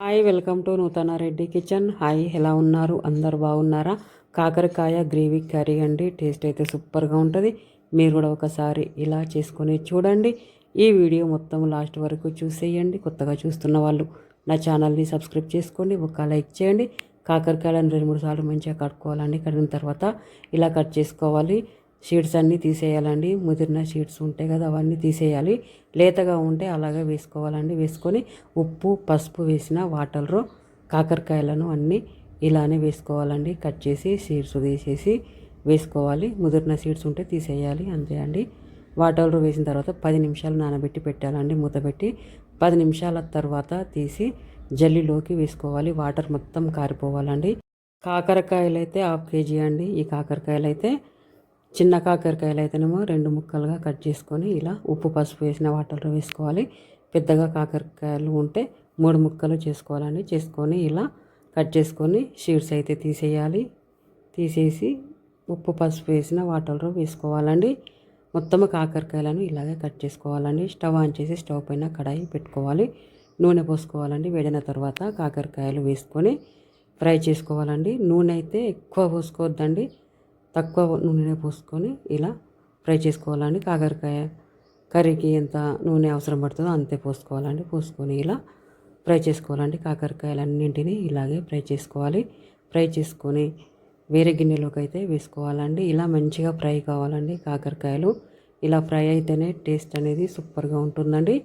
Hi welcome to నూతన Reddy kitchen. Hi ఎలా ఉన్నారు? అందరు బాగున్నారా? కాకరకాయ గ్రేవీ కర్రీ అండి. టేస్ట్ అయితే సూపర్గా ఉంటుంది. మీరు కూడా ఒకసారి ఇలా చేసుకొని చూడండి. ఈ వీడియో మొత్తం లాస్ట్ వరకు చూసేయండి. కొత్తగా చూస్తున్న వాళ్ళు నా ఛానల్ని సబ్స్క్రైబ్ చేసుకోండి. ఒక లైక్ చేయండి. కాకరకాయలను రెండు మూడు సార్లు మంచిగా కట్టుకోవాలండి కడిగిన తర్వాత ఇలా కట్ చేసుకోవాలి. షీడ్స్ అన్నీ తీసేయాలండి. ముదిరిన షీడ్స్ ఉంటాయి కదా అవన్నీ తీసేయాలి. లేతగా ఉంటే అలాగే వేసుకోవాలండి. వేసుకొని ఉప్పు పసుపు వేసిన వాటర్లో కాకరకాయలను అన్నీ ఇలానే వేసుకోవాలండి. కట్ చేసి సీడ్స్ తీసేసి వేసుకోవాలి. ముదిరిన సీడ్స్ ఉంటే తీసేయాలి. అంతే అండి. వాటర్లో వేసిన తర్వాత పది నిమిషాలు నానబెట్టి పెట్టాలండి. మూత పెట్టి పది నిమిషాల తర్వాత తీసి జల్లిలోకి వేసుకోవాలి. వాటర్ మొత్తం కారిపోవాలండి. కాకరకాయలు అయితే హాఫ్ కేజీ అండి. ఈ కాకరకాయలు అయితే చిన్న కాకరకాయలు అయితేనేమో రెండు ముక్కలుగా కట్ చేసుకొని ఇలా ఉప్పు పసుపు వేసిన వాటర్లో వేసుకోవాలి. పెద్దగా కాకరకాయలు ఉంటే మూడు ముక్కలు చేసుకోవాలండి చేసుకొని ఇలా కట్ చేసుకొని షీడ్స్ అయితే తీసేయాలి. తీసేసి ఉప్పు పసుపు వేసిన వాటర్లో వేసుకోవాలండి. మొత్తం కాకరకాయలను ఇలాగే కట్ చేసుకోవాలండి. స్టవ్ ఆన్ చేసి స్టవ్ పైన కడాయి పెట్టుకోవాలి. నూనె పోసుకోవాలండి. వేడిన తర్వాత కాకరకాయలు వేసుకొని ఫ్రై చేసుకోవాలండి. నూనె అయితే ఎక్కువ పోసుకోవద్దండి. తక్కువ నూనెనే పోసుకొని ఇలా ఫ్రై చేసుకోవాలండి. కాకరకాయ కర్రీకి ఎంత నూనె అవసరం పడుతుందో అంతే పోసుకోవాలండి. పోసుకొని ఇలా ఫ్రై చేసుకోవాలండి. కాకరకాయలన్నింటినీ ఇలాగే ఫ్రై చేసుకోవాలి. ఫ్రై చేసుకొని వేరే గిన్నెలోకి అయితే వేసుకోవాలండి. ఇలా మంచిగా ఫ్రై కావాలండి కాకరకాయలు. ఇలా ఫ్రై అయితేనే టేస్ట్ అనేది సూపర్గా ఉంటుందండి.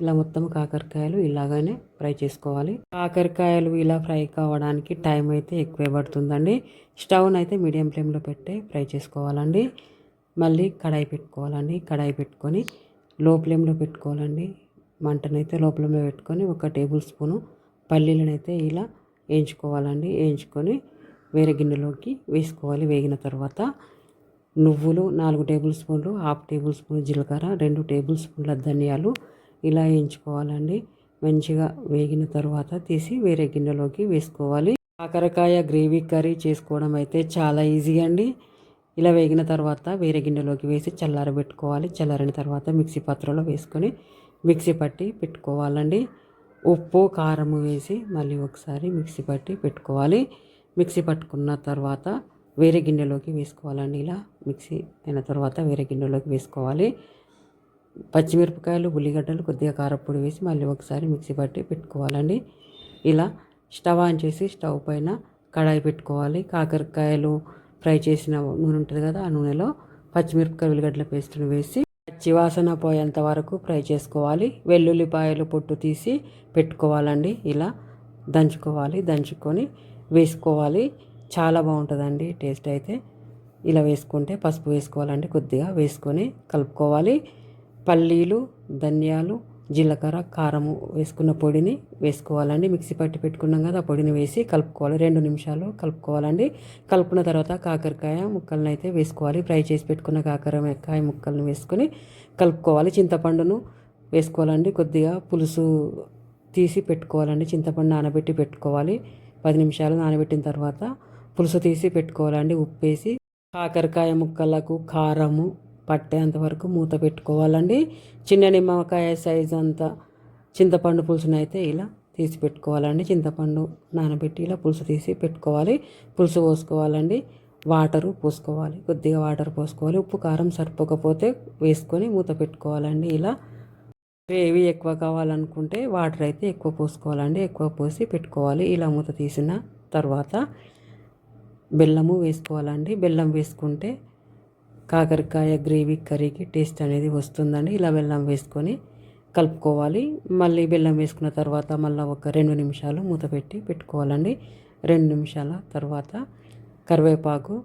ఇలా మొత్తం కాకరకాయలు ఇలాగనే ఫ్రై చేసుకోవాలి. కాకరకాయలు ఇలా ఫ్రై కావడానికి టైం అయితే ఎక్కువే పడుతుందండి. స్టవ్ని అయితే మీడియం ఫ్లేమ్లో పెట్టి ఫ్రై చేసుకోవాలండి. మళ్ళీ కడాయి పెట్టుకోవాలండి. కడాయి పెట్టుకొని లో ఫ్లేమ్లో పెట్టుకోవాలండి. మంటనైతే లో ఫ్లేమ్లో పెట్టుకొని ఒక టేబుల్ స్పూను పల్లీలనైతే ఇలా వేయించుకోవాలండి. వేయించుకొని వేరే గిన్నెలోకి వేసుకోవాలి. వేగిన తర్వాత నువ్వులు నాలుగు టేబుల్ స్పూన్లు హాఫ్ టేబుల్ స్పూన్ జీలకర్ర రెండు టేబుల్ స్పూన్ల ధనియాలు ఇలా వేయించుకోవాలండి మంచిగా వేగిన తర్వాత తీసి వేరే గిన్నెలోకి వేసుకోవాలి. కాకరకాయ గ్రేవీ కర్రీ చేసుకోవడం అయితే చాలా ఈజీ అండి. ఇలా వేగిన తర్వాత వేరే గిన్నెలోకి వేసి చల్లారబెట్టుకోవాలి. చల్లారిన తర్వాత మిక్సీ పాత్రలో వేసుకొని మిక్సీ పట్టి పెట్టుకోవాలండి. ఉప్పు కారం వేసి మళ్ళీ ఒకసారి మిక్సీ పట్టి పెట్టుకోవాలి. మిక్సీ పట్టుకున్న తర్వాత వేరే గిన్నెలోకి వేసుకోవాలండి. ఇలా మిక్సీ అయిన తర్వాత వేరే గిన్నెలోకి వేసుకోవాలి. పచ్చిమిరపకాయలు ఉల్లిగడ్డలు కొద్దిగా కారపొడి వేసి మళ్ళీ ఒకసారి మిక్సీ పట్టి పెట్టుకోవాలండి. ఇలా స్టవ్ ఆన్ చేసి స్టవ్ పైన కడాయి పెట్టుకోవాలి. కాకరకాయలు ఫ్రై చేసిన నూనె ఉంటుంది కదా ఆ నూనెలో పచ్చిమిరపకాయ ఉల్లిగడ్డల పేస్ట్ని వేసి పచ్చి వాసన పోయేంత వరకు ఫ్రై చేసుకోవాలి. వెల్లుల్లిపాయలు పొట్టు తీసి పెట్టుకోవాలండి. ఇలా దంచుకోవాలి. దంచుకొని వేసుకోవాలి. చాలా బాగుంటుందండి టేస్ట్ అయితే. ఇలా వేసుకుంటే పసుపు వేసుకోవాలండి. కొద్దిగా వేసుకొని కలుపుకోవాలి. పల్లీలు ధనియాలు జీలకర్ర కారము వేసుకున్న పొడిని వేసుకోవాలండి. మిక్సీ పట్టి పెట్టుకున్నాం కదా ఆ పొడిని వేసి కలుపుకోవాలి. రెండు నిమిషాలు కలుపుకోవాలండి. కలుపుకున్న తర్వాత కాకరకాయ ముక్కలను అయితే వేసుకోవాలి. ఫ్రై చేసి పెట్టుకున్న కాకరకాయ ముక్కలను వేసుకొని కలుపుకోవాలి. చింతపండును వేసుకోవాలండి. కొద్దిగా పులుసు తీసి పెట్టుకోవాలండి. చింతపండు నానబెట్టి పెట్టుకోవాలి. పది నిమిషాలు నానబెట్టిన తర్వాత పులుసు తీసి పెట్టుకోవాలండి. ఉప్పు వేసి కాకరకాయ ముక్కలకు కారము పట్టేంత వరకు మూత పెట్టుకోవాలండి. చిన్న నిమ్మకాయ సైజ్ అంతా చింతపండు పులుసునైతే ఇలా తీసి పెట్టుకోవాలండి. చింతపండు నానబెట్టి ఇలా పులుసు తీసి పెట్టుకోవాలి. పులుసు పోసుకోవాలండి. వాటరు పోసుకోవాలి. కొద్దిగా వాటర్ పోసుకోవాలి. ఉప్పు కారం సరిపోకపోతే వేసుకొని మూత పెట్టుకోవాలండి ఇలా. గ్రేవీ ఎక్కువ కావాలనుకుంటే వాటర్ అయితే ఎక్కువ పోసుకోవాలండి. ఎక్కువ పోసి పెట్టుకోవాలి. ఇలా మూత తీసిన తర్వాత బెల్లము వేసుకోవాలండి. బెల్లం వేసుకుంటే కాకరకాయ గ్రేవీ కర్రీకి టేస్ట్ అనేది వస్తుందండి. ఇలా బెల్లం వేసుకొని కలుపుకోవాలి. మళ్ళీ బెల్లం వేసుకున్న తర్వాత మళ్ళీ ఒక రెండు నిమిషాలు మూత పెట్టి పెట్టుకోవాలండి. రెండు నిమిషాల తర్వాత కరివేపాకు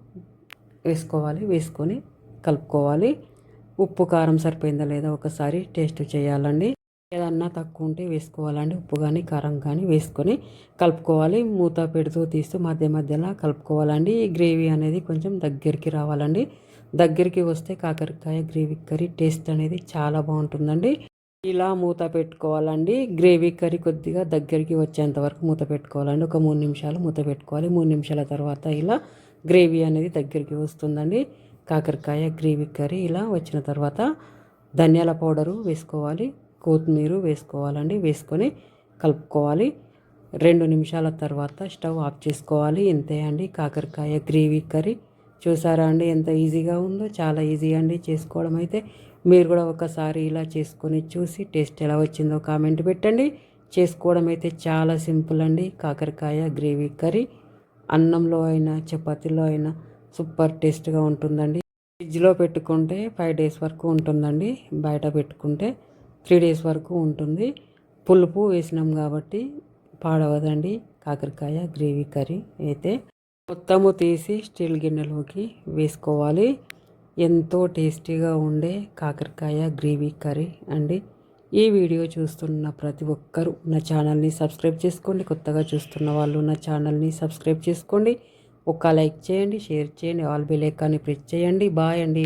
వేసుకోవాలి. వేసుకొని కలుపుకోవాలి. ఉప్పు కారం సరిపోయిందా లేదా ఒకసారి టేస్ట్ చేయాలండి. ఏదన్నా తక్కువ ఉంటే వేసుకోవాలండి. ఉప్పు కానీ కారం కానీ వేసుకొని కలుపుకోవాలి. మూత పెడుతూ తీస్తూ మధ్య మధ్యలో కలుపుకోవాలండి. ఈ గ్రేవీ అనేది కొంచెం దగ్గరికి రావాలండి. దగ్గరికి వస్తే కాకరకాయ గ్రేవీ కర్రీ టేస్ట్ అనేది చాలా బాగుంటుందండి. ఇలా మూత పెట్టుకోవాలండి. గ్రేవీ కర్రీ కొద్దిగా దగ్గరికి వచ్చేంత వరకు మూత పెట్టుకోవాలండి. ఒక మూడు నిమిషాలు మూత పెట్టుకోవాలి. మూడు నిమిషాల తర్వాత ఇలా గ్రేవీ అనేది దగ్గరికి వస్తుందండి. కాకరకాయ గ్రేవీ కర్రీ ఇలా వచ్చిన తర్వాత ధనియాల పౌడరు వేసుకోవాలి. కొత్తిమీర వేసుకోవాలండి. వేసుకొని కలుపుకోవాలి. రెండు నిమిషాల తర్వాత స్టవ్ ఆఫ్ చేసుకోవాలి. ఇంతే అండి. కాకరకాయ గ్రేవీ కర్రీ. చూసారా అండి ఎంత ఈజీగా ఉందో? చాలా ఈజీ అండి చేసుకోవడం అయితే. మీరు కూడా ఒకసారి ఇలా చేసుకొని చూసి టేస్ట్ ఎలా వచ్చిందో కామెంట్ పెట్టండి. చేసుకోవడం అయితే చాలా సింపుల్ అండి. కాకరకాయ గ్రేవీ కర్రీ. అన్నంలో అయినా చపాతీలో అయినా సూపర్ టేస్ట్గా ఉంటుందండి. ఫ్రిడ్జ్లో పెట్టుకుంటే ఫైవ్ డేస్ వరకు ఉంటుందండి. బయట పెట్టుకుంటే త్రీ డేస్ వరకు ఉంటుంది. పులుపు వేసినాం కాబట్టి పాడవదండి. కాకరకాయ గ్రేవీ కర్రీ అయితే మొత్తము తీసి స్టీల్ గిన్నెలోకి వేసుకోవాలి. ఎంతో టేస్టీగా ఉండే కాకరకాయ గ్రేవీ కర్రీ అండి. ఈ వీడియో చూస్తున్న ప్రతి ఒక్కరూ నా ఛానల్ని సబ్స్క్రైబ్ చేసుకోండి. కొత్తగా చూస్తున్న వాళ్ళు నా ఛానల్ని సబ్స్క్రైబ్ చేసుకోండి. ఒక లైక్ చేయండి షేర్ చేయండి ఆల్ బెల్ ఐకాన్ని ప్రెస్ చేయండి. బాయ్ అండి.